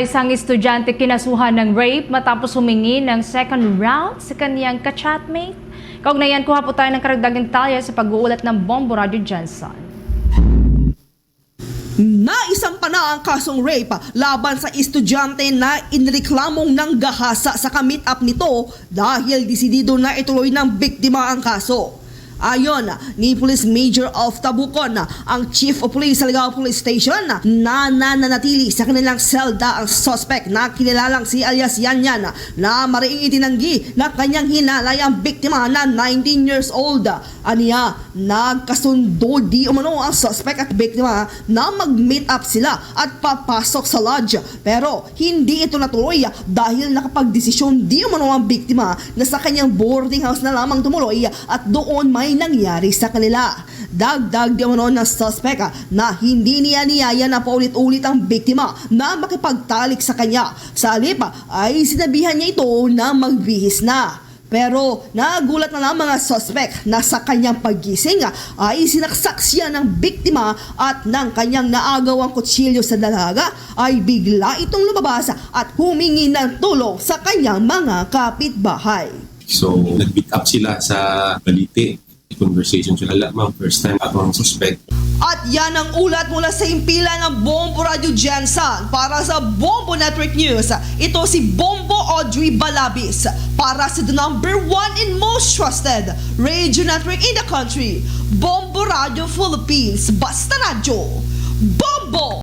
Isang estudyante kinasuhan ng rape matapos humingi ng second round sa kaniyang ka-chatmate. Kaugnayan kuha po tayo ng karagdagang talya sa pag-uulat ng Bombo Radio Jensen. Naisang pa na ang kasong rape laban sa estudyante na inreklamong ng gahasa sa kamit up nito dahil disidido na ituloy ng biktima ang kaso. Ayon ni Police Major of Tabucon, ang Chief of Police sa Ligao Police Station na nananatili sa kanilang selda ang suspect na kinilalang si alias Yanyan na mariing itinanggi na kanyang hinalay ang biktima na 19 years old. Aniya, nagkasundo di umano ang suspect at biktima na mag-meet up sila at papasok sa lodge. Pero hindi ito natuloy dahil nakapagdesisyon di umano ang biktima na sa kanyang boarding house na lamang tumuloy at doon may nangyari sa kanila. Dagdag di umano ng suspect na hindi niya niyaya na paulit-ulit ang biktima na makipagtalik sa kanya. Sa halip ah, ay sinabihan niya ito na magbihis na. Pero nagulat na lamang ang suspect na sa kanyang paggising ay sinaksak siya ng biktima at ng kanyang naagawang kutsilyo sa dalaga ay bigla itong lumabas at humingi ng tulong sa kanyang mga kapitbahay. So, nag-meet up sila sa Balite. Conversation sila lamang. First time ako ang suspect. At yan ang ulat mula sa impila ng Bombo Radio Jensen para sa Bombo Network News. Ito si Bombo Audrey Balabis para sa the number one and most trusted radio network in the country, Bombo Radio Philippines. Basta Radio, Bombo!